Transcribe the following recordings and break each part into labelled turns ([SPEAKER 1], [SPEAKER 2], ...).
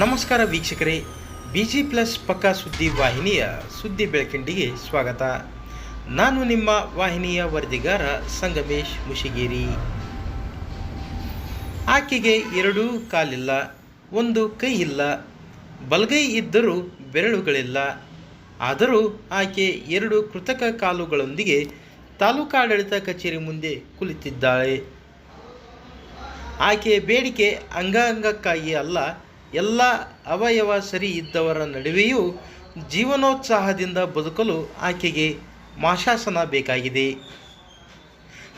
[SPEAKER 1] ನಮಸ್ಕಾರ ವೀಕ್ಷಕರೇ B G plus ಪಕ್ಕಾ ಸುದ್ದಿ ವಾಹಿನಿಯ ಸುದ್ದಿ ಬೆಳಕಿಂಡಿಗೆ ಸ್ವಾಗತ. ನಾನು ನಿಮ್ಮ ವಾಹಿನಿಯ ವರದಿಗಾರ ಸಂಗಮೇಶ್ ಮುಷಿಗೇರಿ. ಆಕೆಗೆ ಎರಡೂ ಕಾಲಿಲ್ಲ, ಒಂದು ಕೈ ಇಲ್ಲ ಬಲಗೈ ಇದ್ದರೂ ಬೆರಳುಗಳಿಲ್ಲ. ಆದರೂ ಆಕೆ ಎರಡು ಕೃತಕ ಕಾಲುಗಳೊಂದಿಗೆ ತಾಲೂಕಾಡಳಿತ ಕಚೇರಿ ಮುಂದೆ ಕುಳಿತಿದ್ದಾಳೆ. ಆಕೆಯ ಬೇಡಿಕೆ ಅಂಗಾಂಗಕ್ಕಾಗಿ ಅಲ್ಲ ಎಲ್ಲ ಅವಯವ ಸರಿ ಇದ್ದವರ ನಡುವೆಯೂ ಜೀವನೋತ್ಸಾಹದಿಂದ ಬದುಕಲು ಆಕೆಗೆ ಮಾಶಾಸನ ಬೇಕಾಗಿದೆ.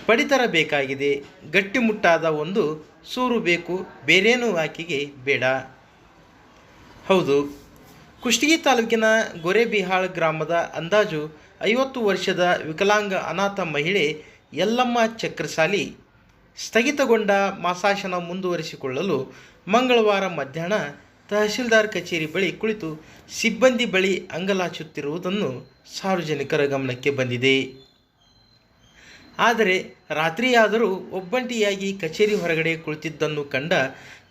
[SPEAKER 1] ಪಡಿತರ ಬೇಕಾಗಿದೆ. ಗಟ್ಟಿಮುಟ್ಟಾದ ಒಂದು ಸೂರು ಬೇಕು, ಬೇರೇನೂ ಆಕೆಗೆ ಬೇಡ. ಹೌದು, ಕುಷ್ಟಗಿ ತಾಲೂಕಿನ ಗೊರೆಬಿಹಾಳ್ ಗ್ರಾಮದ ಅಂದಾಜು ಐವತ್ತು ವರ್ಷದ ವಿಕಲಾಂಗ ಅನಾಥ ಮಹಿಳೆ ಯಲ್ಲಮ್ಮ ಚಕ್ರಸಾಲಿ ಸ್ಥಗಿತಗೊಂಡ ಮಾಸಾಶನ ಮುಂದುವರಿಸಿಕೊಳ್ಳಲು ಮಂಗಳವಾರ ಮಧ್ಯಾಹ್ನ ತಹಶೀಲ್ದಾರ್ ಕಚೇರಿ ಬಳಿ ಕುಳಿತು ಸಿಬ್ಬಂದಿ ಬಳಿ ಅಂಗಲಾಚುತ್ತಿರುವುದನ್ನು ಸಾರ್ವಜನಿಕರ ಗಮನಕ್ಕೆ ಬಂದಿದೆ. ಆದರೆ ರಾತ್ರಿಯಾದರೂ ಒಬ್ಬಂಟಿಯಾಗಿ ಕಚೇರಿ ಹೊರಗಡೆ ಕುಳಿತಿದ್ದನ್ನು ಕಂಡ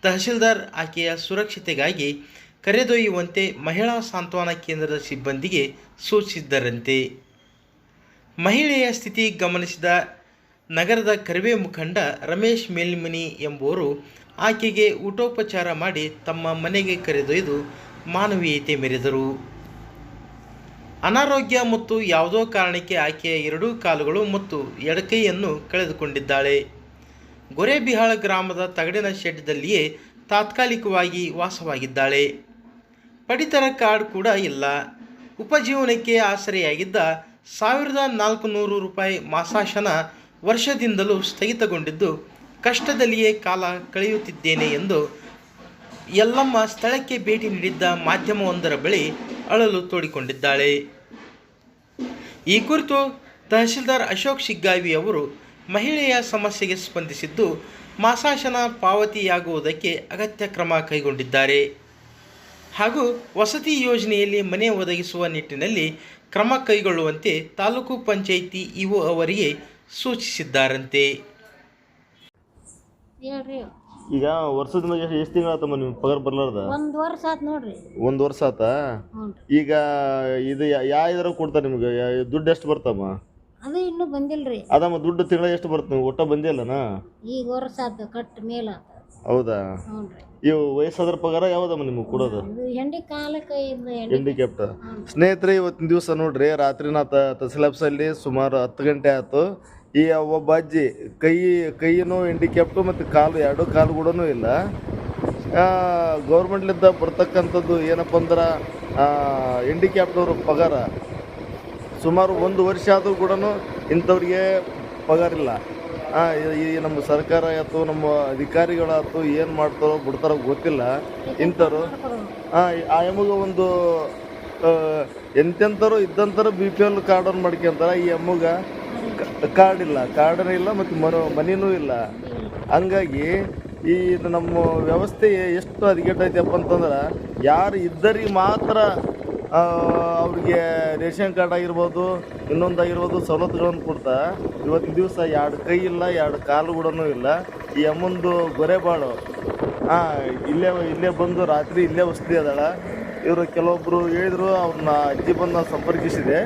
[SPEAKER 1] ತಹಶೀಲ್ದಾರ್ ಆಕೆಯ ಸುರಕ್ಷತೆಗಾಗಿ ಕರೆದೊಯ್ಯುವಂತೆ ಮಹಿಳಾ ಸಾಂತ್ವನ ಕೇಂದ್ರದ ಸಿಬ್ಬಂದಿಗೆ ಸೂಚಿಸಿದ್ದರಂತೆ. ಮಹಿಳೆಯ ಸ್ಥಿತಿ ಗಮನಿಸಿದ ನಗರದ ಕರಿವೆ ಮುಖಂಡ ರಮೇಶ್ ಮೇಲ್ಮನಿ ಎಂಬುವರು ಆಕೆಗೆ ಊಟೋಪಚಾರ ಮಾಡಿ ತಮ್ಮ ಮನೆಗೆ ಕರೆದೊಯ್ದು ಮಾನವೀಯತೆ ಮೆರೆದರು. ಅನಾರೋಗ್ಯ ಮತ್ತು ಯಾವುದೋ ಕಾರಣಕ್ಕೆ ಆಕೆಯ ಎರಡೂ ಕಾಲುಗಳು ಮತ್ತು ಎಡಕೈಯನ್ನು ಕಳೆದುಕೊಂಡಿದ್ದಾಳೆ. ಗೊರೆಬಿಹಾಳ ಗ್ರಾಮದ ತಗಡಿನ ಶೆಡ್ದಲ್ಲಿಯೇ ತಾತ್ಕಾಲಿಕವಾಗಿ ವಾಸವಾಗಿದ್ದಾಳೆ. ಪಡಿತರ ಕಾರ್ಡ್ ಕೂಡ ಇಲ್ಲ. ಉಪಜೀವನಕ್ಕೆ ಆಸರೆಯಾಗಿದ್ದ ಸಾವಿರದ ನಾಲ್ಕು ನೂರು ರೂಪಾಯಿ ಮಾಸಾಶನ ವರ್ಷದಿಂದಲೂ ಸ್ಥಗಿತಗೊಂಡಿದ್ದು, ಕಷ್ಟದಲ್ಲಿಯೇ ಕಾಲ ಕಳೆಯುತ್ತಿದ್ದೇನೆ ಎಂದು ಯಲ್ಲಮ್ಮ ಸ್ಥಳಕ್ಕೆ ಭೇಟಿ ನೀಡಿದ್ದ ಮಾಧ್ಯಮವೊಂದರ ಬಳಿ ಅಳಲು ತೋಡಿಕೊಂಡಿದ್ದಾಳೆ. ಈ ಕುರಿತು ತಹಸೀಲ್ದಾರ್ ಅಶೋಕ್ ಶಿಗ್ಗಾವಿ ಅವರು ಮಹಿಳೆಯ ಸಮಸ್ಯೆಗೆ ಸ್ಪಂದಿಸಿದ್ದು, ಮಾಸಾಶನ ಪಾವತಿಯಾಗುವುದಕ್ಕೆ ಅಗತ್ಯ ಕ್ರಮ ಕೈಗೊಂಡಿದ್ದಾರೆ. ಹಾಗೂ ವಸತಿ ಯೋಜನೆಯಲ್ಲಿ ಮನೆ ಒದಗಿಸುವ ನಿಟ್ಟಿನಲ್ಲಿ ಕ್ರಮ ಕೈಗೊಳ್ಳುವಂತೆ ತಾಲೂಕು ಪಂಚಾಯಿತಿ ಇಒ ಅವರಿಗೆ ಸೂಚಿಸಿದ್ದಾರಂತೆ.
[SPEAKER 2] ಹೇಳ್ರಿ.
[SPEAKER 3] ಈಗ ವರ್ಷದ ಮ್ಯಾಗ ಎಷ್ಟು ತಿಂಗಳ ನಿಮ್ಗೆ ಪಗಾರ ಬರ್ಲಾರ್ದ?
[SPEAKER 2] ಒಂದ್ ವರ್ಷ ಆತ್ ನೋಡ್ರಿ.
[SPEAKER 3] ಒಂದು ವರ್ಷ ಆತ? ಈಗ ಇದು ಯಾವ ಇದ್ರಾಗ ಕೊಡ್ತಾರ ನಿಮ್ಗೆ? ಯಾ- ದುಡ್ಡು ಎಷ್ಟು ಬರ್ತಮ್ಮ
[SPEAKER 2] ಅದು ಇನ್ನೂ ಬಂದಿಲ್ರಿ.
[SPEAKER 3] ಅದಮ್ಮ ದುಡ್ಡು ತಿಂಗಳ ಎಷ್ಟು ಬರುತ್ತೆ ನೀವು ಒಟ್ಟ ಬಂದಿಲ್ಲನ?
[SPEAKER 2] ಈಗ ವರ್ಷ ಆತ ಕಟ್ ಮೇಲ
[SPEAKER 3] ಹೌದಾ?
[SPEAKER 2] ಹ್ಞೂನ್ರಿ
[SPEAKER 3] ಇವು ವಯಸ್ಸಾದ್ರ ಪಗಾರ ಯಾವ್ದಮ್ಮ ನಿಮಗೆ ಕೊಡೋದು?
[SPEAKER 2] ಇದು ಹೆಂಡಿ ಕಾಲಕ್ಕೆ ಇಂದ ಹೆಂಡಿ
[SPEAKER 3] ಹ್ಯಾಂಡಿಕ್ಯಾಪ್ಟ್ ಸ್ನೇಹಿತರೆ ಇವತ್ತಿನ ದಿವಸ ನೋಡ್ರಿ ರಾತ್ರಿ ನಾ ತ ತಹಸೀಲ್ ಆಫೀಸಲ್ಲಿ ಸುಮಾರು ಹತ್ತು ಗಂಟೆ ಆಯ್ತು. ಈ ಒಬ್ಬ ಅಜ್ಜಿ ಕೈ ಕೈಯೂ ಹ್ಯಾಂಡಿಕ್ಯಾಪ್ಟು ಮತ್ತು ಕಾಲು ಎರಡು ಕಾಲು ಕೂಡ ಇಲ್ಲ. ಗೌರ್ಮೆಂಟ್ಲಿಂದ ಬರ್ತಕ್ಕಂಥದ್ದು ಏನಪ್ಪ ಅಂದ್ರೆ ಹ್ಯಾಂಡಿಕ್ಯಾಪ್ಟವ್ರ ಪಗಾರ. ಸುಮಾರು ಒಂದು ವರ್ಷ ಆದರೂ ಕೂಡ ಇಂಥವ್ರಿಗೆ ಪಗಾರ ಇಲ್ಲ. ಆ, ಈ- ನಮ್ಮ ಸರ್ಕಾರ ಆಯ್ತು, ನಮ್ಮ ಅಧಿಕಾರಿಗಳಾಯ್ತು ಏನು ಮಾಡ್ತಾರೋ ಬಿಡ್ತಾರೋ ಗೊತ್ತಿಲ್ಲ. ಇಂಥವ್ರು, ಆ ಎಮ್ಮಗೆ ಒಂದು ಎಂತೆಂತರು ಇದ್ದಂಥರು ಬಿ ಪಿ ಎಲ್ ಕಾರ್ಡನ್ನು ಮಾಡ್ಕೊಂತಾರೆ. ಈ ಎಮ್ಮಗೆ ಕಾರ್ಡ್ ಇಲ್ಲ. ಕಾರ್ಡನೂ ಇಲ್ಲ ಮತ್ತು ಮನ ಮನೆಯೂ ಇಲ್ಲ. ಹಂಗಾಗಿ ಈ ನಮ್ಮ ವ್ಯವಸ್ಥೆ ಎಷ್ಟು ಹದಗೆಟ್ಟೈತಪ್ಪ ಅಂತಂದ್ರೆ, ಯಾರು ಇದ್ದರಿಗೆ ಮಾತ್ರ ಅವ್ರಿಗೆ ರೇಷನ್ ಕಾರ್ಡ್ ಆಗಿರ್ಬೋದು, ಇನ್ನೊಂದು ಆಗಿರ್ಬೋದು ಸವಲತ್ತುಗಳನ್ನು ಕೊಡ್ತಾ. ಇವತ್ತಿನ ದಿವಸ ಎರಡು ಕೈ ಇಲ್ಲ, ಎರಡು ಕಾಲು ಕೂಡ ಇಲ್ಲ. ಈ ಅಮ್ಮಂದು ಗೊರೆಬಾಳು ಹಾಂ ಇಲ್ಲೇ ಇಲ್ಲೇ ಬಂದು ರಾತ್ರಿ ಇಲ್ಲೇ ವಸತಿ ಅದಾಳ. ಇವರು ಕೆಲವೊಬ್ಬರು ಹೇಳಿದ್ರು ಅವ್ರನ್ನ ಅಜ್ಜಿ ಬಂದು ಸಂಪರ್ಕಿಸಿದೆ.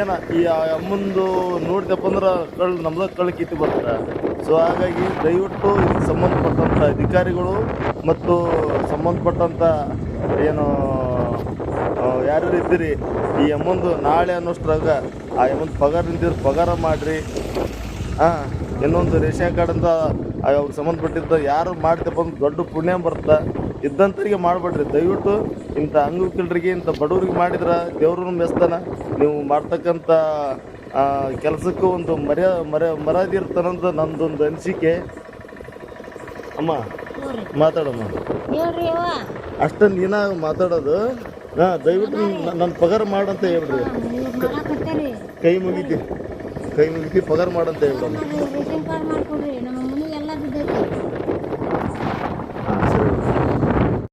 [SPEAKER 3] ಏನ, ಈ ಅಮ್ಮಂದು ನೋಡಿದಪ್ಪ ಅಂದ್ರೆ ಕಳ್ಳು ನಮ್ದು ಕಳ್ಳು ಕಿತ್ತು ಬರ್ತಾರೆ ಸೊ ಹಾಗಾಗಿ ದಯವಿಟ್ಟು ಇದಕ್ಕೆ ಸಂಬಂಧಪಟ್ಟಂಥ ಅಧಿಕಾರಿಗಳು ಮತ್ತು ಸಂಬಂಧಪಟ್ಟಂಥ ಏನು ಯಾರ್ಯಾರು ಇದ್ದೀರಿ? ಈ ಅಮ್ಮಂದು ನಾಳೆ ಅನ್ನೋಷ್ಟ್ರಾಗ ಆ ಎಮ್ಮೊಂದು ಪಗಾರ ನಿಂತಿದ್ರು ಪಗಾರ ಮಾಡಿರಿ. ಹಾಂ ಇನ್ನೊಂದು ರೇಷನ್ ಕಾರ್ಡ್ ಅಂತ ಅವ್ರಿಗೆ ಸಂಬಂಧಪಟ್ಟಿದ್ದ ಯಾರು ಮಾಡ್ತಪ್ಪ ಅಂದ್ರೆ ದೊಡ್ಡ ಪುಣ್ಯ ಬರುತ್ತೆ ಇದ್ದಂಥರಿಗೆ ಮಾಡಬೇಡ್ರಿ. ದಯವಿಟ್ಟು ಇಂಥ ಅಂಗವಿಕಲರಿಗೆ, ಇಂಥ ಬಡವ್ರಿಗೆ ಮಾಡಿದ್ರೆ ದೇವ್ರನ್ನ ಮೆಸ್ತಾನ. ನೀವು ಮಾಡ್ತಕ್ಕಂಥ ಕೆಲಸಕ್ಕೂ ಒಂದು ಮರ್ಯಾ ಮರ ಮರ್ಯಾದೆ ಇರ್ತಾನಂತ ನಂದೊಂದು ಅನಿಸಿಕೆ. ಅಮ್ಮ. ಮಾತಾಡಮ್ಮ
[SPEAKER 2] ಹೇಳ್ರಿ
[SPEAKER 3] ಅಷ್ಟೊಂದು ದಿನ ಮಾತಾಡೋದು. ಹಾಂ ದಯವಿಟ್ಟು ನನ್ನ ಪಗಾರ ಮಾಡಂತ
[SPEAKER 2] ಹೇಳ್ರಿ.
[SPEAKER 3] ಕೈ ಮುಗಿತಿ. ಕೈ ಮುಗಿತಿ ಪಗಾರ ಮಾಡಂತ
[SPEAKER 2] ಮಾಡ್ಕೊಡ್ರಿ